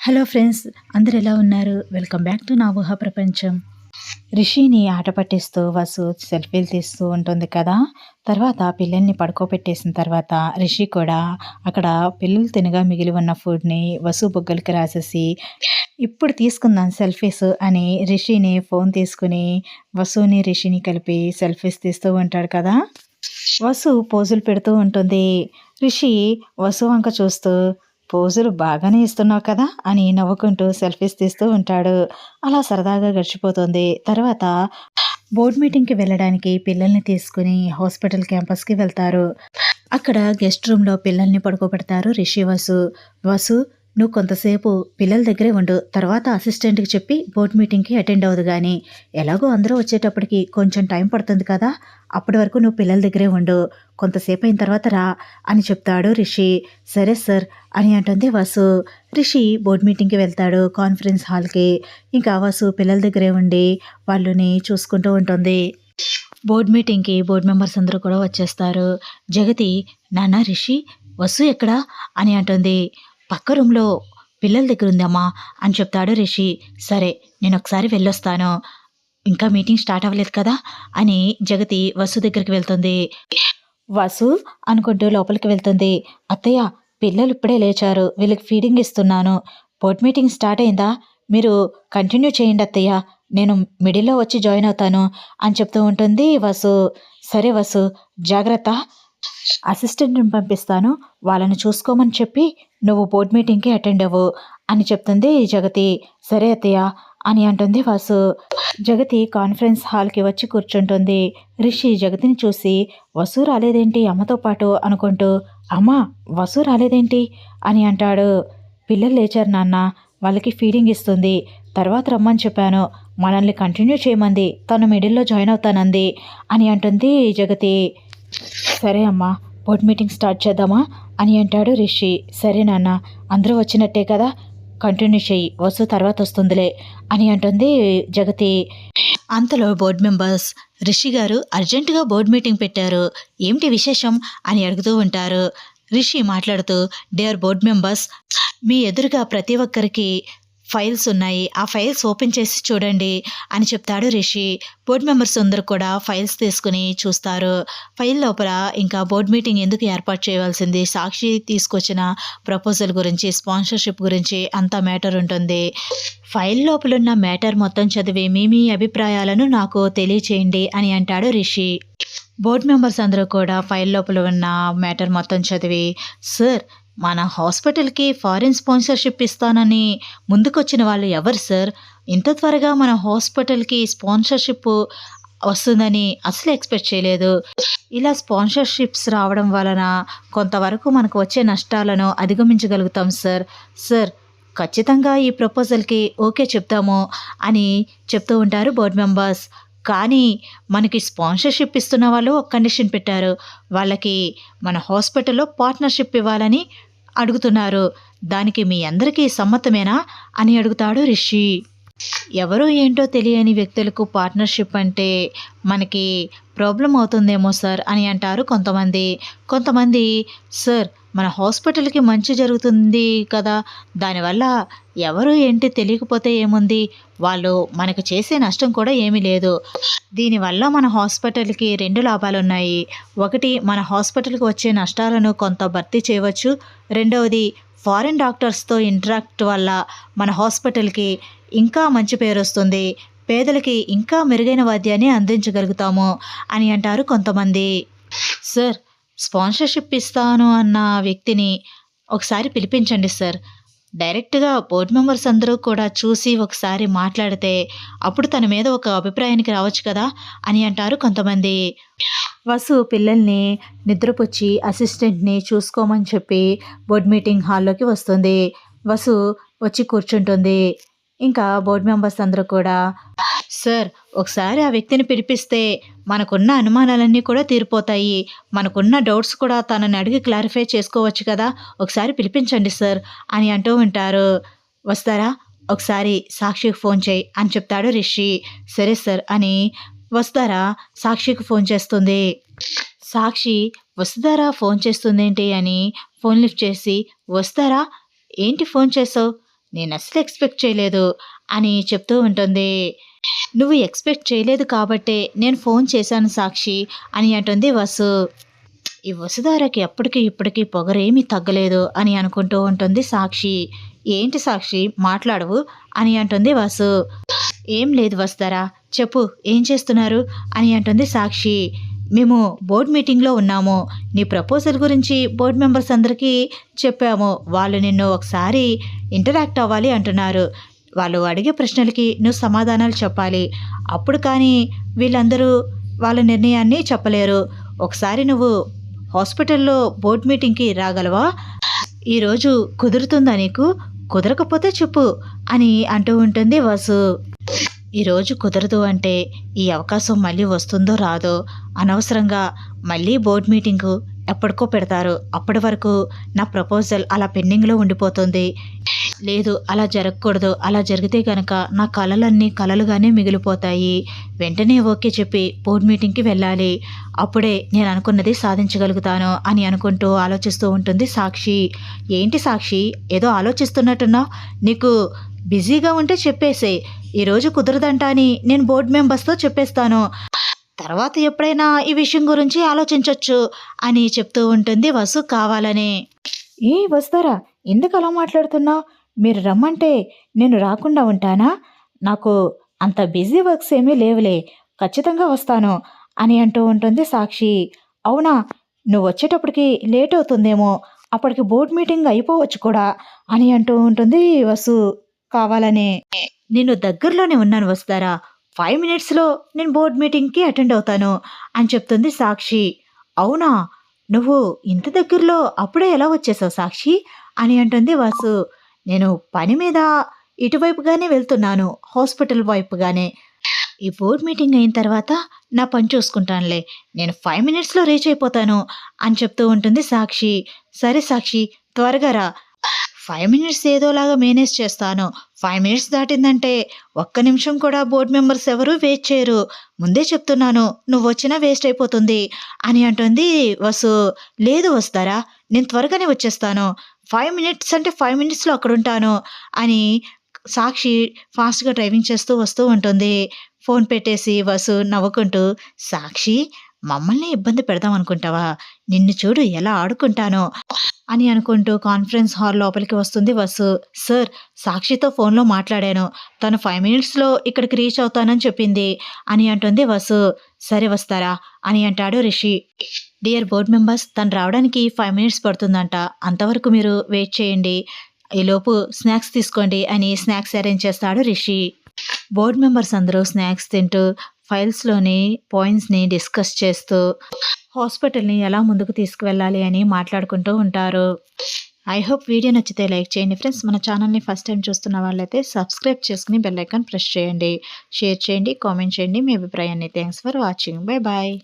Hello friends అందరు ఎలా ఉన్నారు? వెల్కమ్ బ్యాక్ టు నా ఊహా ప్రపంచం. రిషిని ఆట పట్టిస్తూ వసు సెల్ఫీలు తీస్తూ ఉంటుంది కదా? తర్వాత పిల్లల్ని పడుకోబెట్టేసిన తర్వాత రిషి కూడా అక్కడ పిల్లలు తినగా మిగిలి ఉన్న ఫుడ్ని వసు బొగ్గలకి రాసేసి ఇప్పుడు తీసుకుందాం సెల్ఫీస్ అని రిషిని ఫోన్ తీసుకుని వసుని రిషిని కలిపి సెల్ఫీస్ తీస్తూ ఉంటాడు కదా? వసు పోజులు పెడుతూ ఉంటుంది రిషి వసు వంక చూస్తూ పోజులు బాగానే ఇస్తున్నావు కదా అని నవ్వుకుంటూ సెల్ఫీస్ తీస్తూ ఉంటాడు. అలా సరదాగా గడిచిపోతుంది. తర్వాత బోర్డ్ మీటింగ్కి వెళ్ళడానికి పిల్లల్ని తీసుకుని హాస్పిటల్ క్యాంపస్కి వెళ్తారు. అక్కడ గెస్ట్ రూమ్లో పిల్లల్ని పడుకోబెడతారు రిషి వసు. వసు నువ్వు కొంతసేపు పిల్లల దగ్గరే ఉండు. తర్వాత అసిస్టెంట్కి చెప్పి బోర్డ్ మీటింగ్కి అటెండ్ అవ్వదు కానీ ఎలాగో అందరూ వచ్చేటప్పటికి కొంచెం టైం పడుతుంది కదా అప్పటి వరకు నువ్వు పిల్లల దగ్గరే ఉండు. కొంతసేపు అయిన తర్వాత రా అని చెప్తాడు రిషి. సరే సార్ అని అంటుంది వసు. రిషి బోర్డ్ మీటింగ్కి వెళ్తాడు కాన్ఫరెన్స్ హాల్కి. ఇంకా వసు పిల్లల దగ్గరే ఉండి వాళ్ళని చూసుకుంటూ ఉంటుంది. బోర్డ్ మీటింగ్కి బోర్డ్ మెంబర్స్ అందరూ కూడా వచ్చేస్తారు. జగతి నాన్న రిషి వసు ఎక్కడా? అని అంటుంది. పక్క రూమ్లో పిల్లల దగ్గర ఉందమ్మా అని చెప్తాడు రిషి. సరే నేను ఒకసారి వెళ్ళొస్తాను. ఇంకా మీటింగ్ స్టార్ట్ అవ్వలేదు కదా? అని జగతి వసు దగ్గరికి వెళ్తుంది. వసు అనుకుంటూ లోపలికి వెళ్తుంది. అత్తయ్య పిల్లలు ఇప్పుడే లేచారు. వీళ్ళకి ఫీడింగ్ ఇస్తున్నాను. బోర్డ్ మీటింగ్ స్టార్ట్ అయిందా? మీరు కంటిన్యూ చేయండి అత్తయ్య. నేను మిడిల్లో వచ్చి జాయిన్ అవుతాను అని చెప్తూ ఉంటుంది వసు. సరే వసు జాగ్రత్త. అసిస్టెంట్ని పంపిస్తాను. వాళ్ళని చూసుకోమని చెప్పి నువ్వు బోర్డ్ మీటింగ్కి అటెండ్ అవ్వు అని చెప్తుంది జగతి. సరే అత్తయ్య అని అంటుంది వాసు. జగతి కాన్ఫరెన్స్ హాల్కి వచ్చి కూర్చుంటుంది. రిషి జగతిని చూసి వసు రాలేదేంటి అమ్మతో పాటు? అనుకుంటూ అమ్మ వసు రాలేదేంటి? అని అంటాడు. పిల్లలు లేచారు నాన్న. వాళ్ళకి ఫీడింగ్ ఇస్తుంది. తర్వాత రమ్మని చెప్పాను. మనల్ని కంటిన్యూ చేయమంది. తను మిడిల్లో జాయిన్ అవుతానంది అని అంటుంది జగతి. సరే అమ్మా. బోర్డ్ మీటింగ్ స్టార్ట్ చేద్దామా? అని అంటాడు రిషి. సరే నాన్న అందరూ వచ్చినట్టే కదా? కంటిన్యూ చెయ్యి వసు తర్వాత వస్తుందిలే అని అంటుంది జగతి. అంతలో బోర్డ్ మెంబర్స్ రిషి గారు అర్జెంటుగా బోర్డ్ మీటింగ్ పెట్టారు. ఏమిటి విశేషం? అని అడుగుతూ ఉంటారు. రిషి మాట్లాడుతూ డియర్ బోర్డ్ మెంబర్స్ మీ ఎదురుగా ప్రతి ఒక్కరికి ఫైల్స్ ఉన్నాయి. ఆ ఫైల్స్ ఓపెన్ చేసి చూడండి అని చెప్తాడు రిషి. బోర్డ్ మెంబర్స్ అందరూ కూడా ఫైల్స్ తీసుకుని చూస్తారు. ఫైల్ లోపల ఇంకా బోర్డ్ మీటింగ్ ఎందుకు ఏర్పాటు చేయవలసింది? సాక్షి తీసుకొచ్చిన ప్రపోజల్ గురించి స్పాన్సర్షిప్ గురించి అంత మ్యాటర్ ఉంటుంది. ఫైల్ లోపల ఉన్న మ్యాటర్ మొత్తం చదివి మీ మీ అభిప్రాయాలను నాకు తెలియచేయండి అని అంటాడు రిషి. బోర్డ్ మెంబర్స్ అందరూ కూడా ఫైల్ లోపల ఉన్న మ్యాటర్ మొత్తం చదివి సార్ మన హాస్పిటల్కి ఫారిన్ స్పాన్సర్షిప్ ఇస్తానని ముందుకొచ్చిన వాళ్ళు ఎవరు సార్? ఇంత త్వరగా మన హాస్పిటల్కి స్పాన్సర్షిప్ వస్తుందని అసలు ఎక్స్పెక్ట్ చేయలేదు. ఇలా స్పాన్సర్షిప్స్ రావడం వలన కొంతవరకు మనకు వచ్చే నష్టాలను అధిగమించగలుగుతాం సార్. సార్ ఖచ్చితంగా ఈ ప్రపోజల్కి ఓకే చెప్తాము అని చెప్తూ ఉంటారు బోర్డ్ మెంబర్స్. కానీ మనకి స్పాన్సర్షిప్ ఇస్తున్న వాళ్ళు ఒక కండిషన్ పెట్టారు. వాళ్ళకి మన హాస్పిటల్లో పార్ట్నర్షిప్ ఇవ్వాలని అడుగుతున్నారు. దానికి మీ అందరికీ సమ్మతమేనా? అని అడుగుతాడు రిషి. ఎవరో ఏంటో తెలియని వ్యక్తులకు పార్ట్నర్షిప్ అంటే మనకి ప్రాబ్లం అవుతుందేమో సార్ అని అంటారు కొంతమంది. కొంతమంది సార్ మన హాస్పిటల్కి మంచి జరుగుతుంది కదా దానివల్ల ఎవరు ఏంటి తెలియకపోతే ఏముంది? వాళ్ళు మనకు చేసే నష్టం కూడా ఏమీ లేదు. దీనివల్ల మన హాస్పిటల్కి రెండు లాభాలు ఉన్నాయి ఒకటి మన హాస్పిటల్కి వచ్చే నష్టాలను కొంత భర్తీ చేయవచ్చు. రెండవది ఫారిన్ డాక్టర్స్తో ఇంటరాక్ట్ వల్ల మన హాస్పిటల్కి ఇంకా మంచి పేరు వస్తుంది పేదలకి ఇంకా మెరుగైన వాద్యాన్ని అందించగలుగుతాము అని అంటారు కొంతమంది. సార్ స్పాన్సర్షిప్ ఇస్తాను అన్న వ్యక్తిని ఒకసారి పిలిపించండి సార్. డైరెక్ట్గా బోర్డు మెంబర్స్ అందరూ కూడా చూసి ఒకసారి మాట్లాడితే అప్పుడు తన మీద ఒక అభిప్రాయానికి రావచ్చు కదా అని అంటారు కొంతమంది. వసు పిల్లల్ని నిద్రపుచ్చి అసిస్టెంట్ని చూసుకోమని చెప్పి బోర్డ్ మీటింగ్ హాల్లోకి వస్తుంది. వసు వచ్చి కూర్చుంటుంది. ఇంకా బోర్డు మెంబర్స్ అందరూ కూడా సార్ ఒకసారి ఆ వ్యక్తిని పిలిపిస్తే మనకున్న అనుమానాలన్నీ కూడా తీరిపోతాయి. మనకున్న డౌట్స్ కూడా తనని అడిగి క్లారిఫై చేసుకోవచ్చు కదా. ఒకసారి పిలిపించండి సార్ అని అంటూ ఉంటారు. వస్తారా? ఒకసారి సాక్షికి ఫోన్ చేయి అని చెప్తాడు రిషి. సరే సార్ అని వస్తారా? సాక్షికి ఫోన్ చేస్తుంది. సాక్షి వస్తారా? ఫోన్ చేస్తుందేంటి? అని ఫోన్ లిఫ్ట్ చేసి వస్తారా? ఏంటి ఫోన్ చేసావు? నేను అసలు ఎక్స్పెక్ట్ చేయలేదు అని చెప్తూ ఉంటుంది. నువ్వు ఎక్స్పెక్ట్ చేయలేదు కాబట్టే నేను ఫోన్ చేశాను సాక్షి అని అంటుంది వసు. ఈ వసుధారకి ఎప్పటికీ ఇప్పటికీ పొగరేమీ తగ్గలేదు అని అనుకుంటూ ఉంటుంది సాక్షి. ఏంటి సాక్షి? మాట్లాడవు అని అంటుంది వసు. ఏం లేదు వస్తారా చెప్పు ఏం చేస్తున్నారు? అని అంటుంది సాక్షి. మేము బోర్డ్ మీటింగ్లో ఉన్నాము. నీ ప్రపోజల్ గురించి బోర్డ్ మెంబర్స్ అందరికీ చెప్పాము. వాళ్ళు నిన్ను ఒకసారి ఇంటరాక్ట్ అవ్వాలి అంటున్నారు. వాళ్ళు అడిగే ప్రశ్నలకి నువ్వు సమాధానాలు చెప్పాలి. అప్పుడు కానీ వీళ్ళందరూ వాళ్ళ నిర్ణయాన్ని చెప్పలేరు. ఒకసారి నువ్వు హాస్పిటల్లో బోర్డ్ మీటింగ్కి రాగలవా? ఈరోజు కుదురుతుందా నీకు? కుదరకపోతే చెప్పు అని అంటూ ఉంటుంది వసు. ఈరోజు కుదరదు అంటే ఈ అవకాశం మళ్ళీ వస్తుందో రాదో అనవసరంగా మళ్ళీ బోర్డ్ మీటింగు ఎప్పటికో పెడతారు. అప్పటి వరకు నా ప్రపోజల్ అలా పెండింగ్లో ఉండిపోతుంది. లేదు అలా జరగకూడదు. అలా జరిగితే కనుక నా కళలన్నీ కళలుగానే మిగిలిపోతాయి. వెంటనే ఓకే చెప్పి బోర్డ్ మీటింగ్కి వెళ్ళాలి. అప్పుడే నేను అనుకున్నది సాధించగలుగుతాను అని అనుకుంటూ ఆలోచిస్తూ ఉంటుంది సాక్షి. ఏంటి సాక్షి? ఏదో ఆలోచిస్తున్నట్టున్నా నీకు బిజీగా ఉంటే చెప్పేసే ఈరోజు కుదరదంట అని నేను బోర్డు మెంబర్స్తో చెప్పేస్తాను. తర్వాత ఎప్పుడైనా ఈ విషయం గురించి ఆలోచించవచ్చు అని చెప్తూ ఉంటుంది వసు కావాలని. ఏ వస్తారా? ఎందుకు అలా మాట్లాడుతున్నావు మీరు రమ్మంటే నేను రాకుండా ఉంటానా? నాకు అంత బిజీ వర్క్స్ ఏమీ లేవులే. ఖచ్చితంగా వస్తాను అని అంటూ ఉంటుంది సాక్షి. అవునా? నువ్వు వచ్చేటప్పటికి లేట్ అవుతుందేమో. అప్పటికి బోర్డ్ మీటింగ్ అయిపోవచ్చు కూడా అని అంటూ ఉంటుంది వసు. కావాలనే. నేను దగ్గరలోనే ఉన్నాను వస్తారా ఫైవ్ మినిట్స్లో నేను బోర్డ్ మీటింగ్కి అటెండ్ అవుతాను అని చెప్తుంది సాక్షి. అవునా? నువ్వు ఇంత దగ్గరలో అప్పుడే ఎలా వచ్చేసావు సాక్షి? అని అంటుంది వాసు. నేను పని మీద ఇటువైపుగానే వెళ్తున్నాను హాస్పిటల్ వైపుగానే. ఈ బోర్డ్ మీటింగ్ అయిన తర్వాత నా పని చూసుకుంటానులే. నేను ఫైవ్ మినిట్స్లో రీచ్ అయిపోతాను అని చెప్తూ ఉంటుంది సాక్షి. సరే సాక్షి త్వరగా రా. ఫైవ్ మినిట్స్ ఏదోలాగా మేనేజ్ చేస్తాను. ఫైవ్ మినిట్స్ దాటిందంటే ఒక్క నిమిషం కూడా బోర్డు మెంబర్స్ ఎవరు వెయిట్ చేయరు. ముందే చెప్తున్నాను నువ్వు వచ్చినా వేస్ట్ అయిపోతుంది అని అంటుంది వసు. లేదు వస్తారా? నేను త్వరగానే వచ్చేస్తాను. ఫైవ్ మినిట్స్ అంటే ఫైవ్ మినిట్స్లో అక్కడ ఉంటాను అని సాక్షి ఫాస్ట్గా డ్రైవింగ్ చేస్తూ వస్తూ ఉంటుంది. ఫోన్ పెట్టేసి వసు నవ్వుకుంటూ సాక్షి మమ్మల్ని ఇబ్బంది పెడదాం అనుకుంటావా? నిన్ను చూడు ఎలా ఆడుకుంటానో అని అనుకుంటూ కాన్ఫరెన్స్ హాల్ లోపలికి వస్తుంది వసు. సార్ సాక్షితో ఫోన్లో మాట్లాడాను. తను ఫైవ్ మినిట్స్లో ఇక్కడికి రీచ్ అవుతానని చెప్పింది అని అంటుంది వసు. సరే వస్తారా అని అంటాడు రిషి. డియర్ బోర్డ్ మెంబర్స్ తను రావడానికి ఫైవ్ మినిట్స్ పడుతుందంట. అంతవరకు మీరు వెయిట్ చేయండి. ఈలోపు స్నాక్స్ తీసుకోండి అని స్నాక్స్ అరేంజ్ చేస్తాడు రిషి. బోర్డ్ మెంబర్స్ అందరూ స్నాక్స్ తింటూ ఫైల్స్లోని పాయింట్స్ని డిస్కస్ చేస్తూ హాస్పిటల్ని ఎలా ముందుకు తీసుకువెళ్ళాలి అని మాట్లాడుకుంటూ ఉంటారు. ఐ హోప్ వీడియో నచ్చితే లైక్ చేయండి ఫ్రెండ్స్. మన ఛానల్ని ఫస్ట్ టైం చూస్తున్న వాళ్ళైతే సబ్స్క్రైబ్ చేసుకుని బెల్ ఐకాన్ ప్రెస్ చేయండి. షేర్ చేయండి కామెంట్ చేయండి. మీ అభిప్రాయాన్ని thanks for watching. Bye bye.